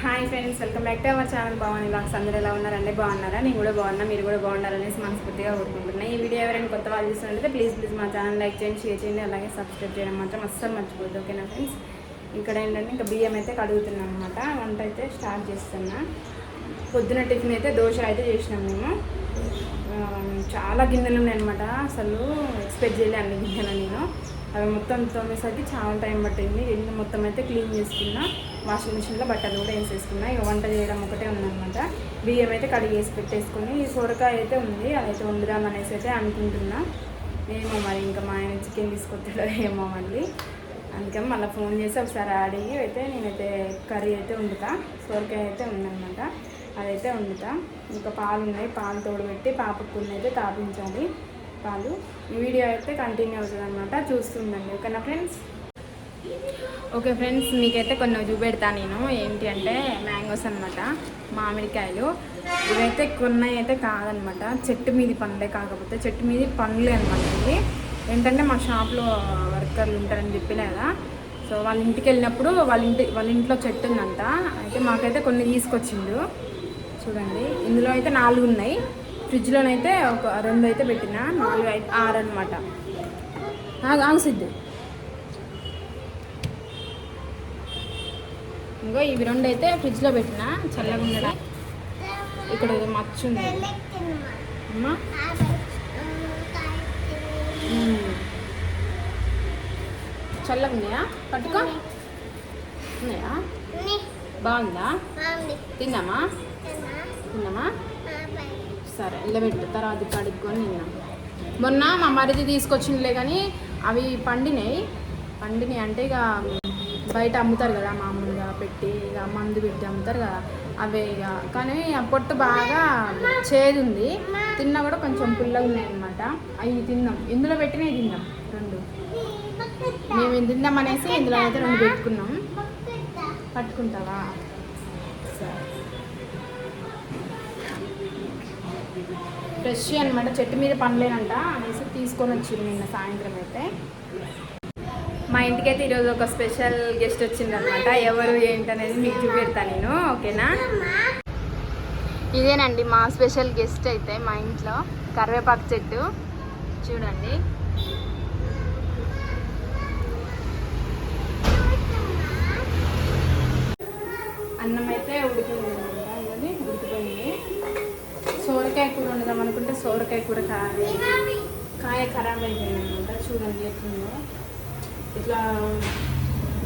Hi friends welcome back to our channel. బాగుంది బాక్స్ అందరూ ఎలా ఉన్నారండి బాగున్నారా? నేను కూడా బాగున్నా మీరు కూడా బాగున్నారనేసి మనస్ఫూర్తిగా కోరుకుంటున్నాను ఈ వీడియో ఎవరైనా కొత్త వాళ్ళు చూస్తుంటే ప్లీజ్ ప్లీజ్ మా ఛానల్ లైక్ చేయండి షేర్ చేయండి అలాగే సబ్స్క్రైబ్ చేయడం మాత్రం అస్సలు మర్చిపోద్దు ఓకేనా ఫ్రెండ్స్ ఇక్కడ ఏంటంటే ఇంకా బియ్యం అయితే కడుగుతున్నాం అనమాట వంట అయితే స్టార్ట్ చేస్తున్నా. పొద్దున టిఫిన్ అయితే దోశ అయితే చేసినాం మేము. చాలా గిన్నెలు ఉన్నాయి అనమాట అసలు ఎక్స్పెక్ట్ చేయలే అన్ని గిన్నెలు నేను. అవి మొత్తం తోమేసరికి చాలా టైం పట్టింది. ఇల్లు మొత్తం అయితే క్లీన్ చేసుకున్నా వాషింగ్ మిషన్లో బట్టలు కూడా వేసేసుకున్నా. ఇక వంట చేయడం ఒకటే ఉందన్నమాట. బియ్యం అయితే కడిగేసి పెట్టేసుకొని ఈ సొరకాయ అయితే ఉంది. అదైతే వండుదాం అనేసి అయితే అనుకుంటున్నా. ఏమో మరి ఇంకా మా ఆయన చికెన్ తీసుకొస్తాడో ఏమో మళ్ళీ. అందుకని మళ్ళీ ఫోన్ చేసి ఒకసారి అడిగి అయితే నేనైతే కర్రీ అయితే వండుతా. సొరకాయ అయితే ఉందన్నమాట. అదైతే వండుతా. ఇంకా పాలు ఉన్నాయి. పాలు తోడబెట్టి పాపకు అయితే తాపించాలి. చెప్పాలి. ఈ వీడియో అయితే కంటిన్యూ అవుతుంది అనమాట చూస్తుందండి ఓకేనా ఫ్రెండ్స్? ఓకే ఫ్రెండ్స్ మీకైతే కొన్ని చూపెడతా నేను. ఏంటి అంటే మ్యాంగోస్ అనమాట మామిడికాయలు. ఇవైతే కొన్ని అయితే కాదనమాట చెట్టు మీది పండ్లే కాకపోతే చెట్టు మీది పండ్లే అనమాట ఇవి. ఏంటంటే మా షాప్లో వర్కర్లు ఉంటారని చెప్పిన కదా. సో వాళ్ళ ఇంటికి వెళ్ళినప్పుడు వాళ్ళ ఇంటి వాళ్ళ ఇంట్లో చెట్టు ఉందంట. అయితే మాకైతే కొన్ని తీసుకొచ్చిండు. చూడండి. ఇందులో అయితే నాలుగు ఉన్నాయి ఫ్రిడ్జ్లోనైతే ఒక రెండు అయితే పెట్టిన నాలుగు అయితే ఆరు అనమాట ఆగు సిద్ధు. ఇంకో ఇవి రెండు అయితే ఫ్రిడ్జ్లో పెట్టిన చల్లగా ఉండడం ఇక్కడ ఏదో మచ్చ ఉంది. అమ్మా. మ్మ్. చల్లగా ఉన్నాయా? పట్టుకో. ఉన్నాయా? బాగుందా? తిందామా తిందామా సరే ఇల్లబెట్టు తర్వాత కడుక్కొని తిన్నాం. మొన్న మా మరిది తీసుకొచ్చిండలే కానీ అవి పండినాయి. పండినాయి అంటే ఇక బయట అమ్ముతారు కదా మామూలుగా పెట్టి ఇక మందు పెట్టి అమ్ముతారు కదా అవే ఇక. కానీ పొట్టు బాగా చేదు ఉంది తిన్నా కూడా కొంచెం పుల్లగా ఉన్నాయి అనమాట అవి తిన్నాం. ఇందులో పెట్టినవి తిన్నాం రెండు. మేము తిందాం అనేసి ఇందులో అయితే రెండు పెట్టుకున్నాం. పట్టుకుంటావా? సరే. ఫ్రెష్ అనమాట చెట్టు మీద పండ్లేనంట అనేసి తీసుకొని వచ్చింది నిన్న సాయంత్రం అయితే. మా ఇంటికి అయితే ఈరోజు ఒక స్పెషల్ గెస్ట్ వచ్చిందనమాట ఎవరు ఏంటనేది మీకు చూపెడతాను నేను ఓకేనా? ఇదేనండి మా స్పెషల్ గెస్ట్ అయితే మా ఇంట్లో. కరివేపాకు చెట్టు. చూడండి అన్నం అయితే ఉడికింది అనమాట అది ఉడికిపోయింది సోరకాయ కూర వండుదాం అనుకుంటే సోరకాయ కూర అయింది. కాయ ఖరాబ్ అయిపోయింది అనమాట చూడండి ఎట్లుందో. ఇట్లా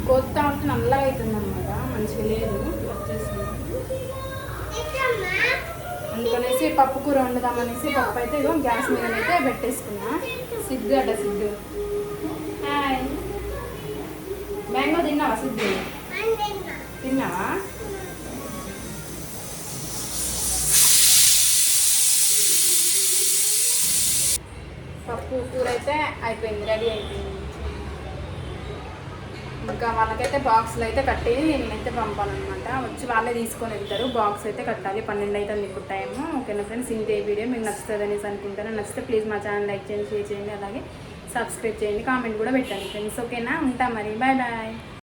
కొత్త ఉంటే నల్లగా అవుతుంది అనమాట మంచిగా లేదు. వచ్చేసింది అందుకనేసి పప్పు కూర వండుదామనేసి పప్పు అయితే ఇగో గ్యాస్ మీద అయితే పెట్టేసుకున్నా. సిద్ధు అట సిద్ధు మ్యాంగో తిన్నావా సిద్ధు తిన్నావా? పప్పు కూర అయితే అయిపోయింది రెడీ అయిపోయింది. ఇంకా వాళ్ళకైతే బాక్స్లు అయితే కట్టి నేనైతే పంపాలన్నమాట. వచ్చి వాళ్ళే తీసుకొని వెళ్తారు. బాక్స్ అయితే కట్టాలి. పన్నెండు అయితే ఇప్పుడు టైము ఓకేనా ఫ్రెండ్స్ ఇంతే వీడియో. మీకు నచ్చుతుంది అనేసి అనుకుంటాను. నచ్చితే ప్లీజ్ మా ఛానల్ లైక్ చేయండి షేర్ చేయండి అలాగే సబ్స్క్రైబ్ చేయండి కామెంట్ కూడా పెట్టండి ఫ్రెండ్స్ ఓకేనా? ఉంటా మరి. Bye bye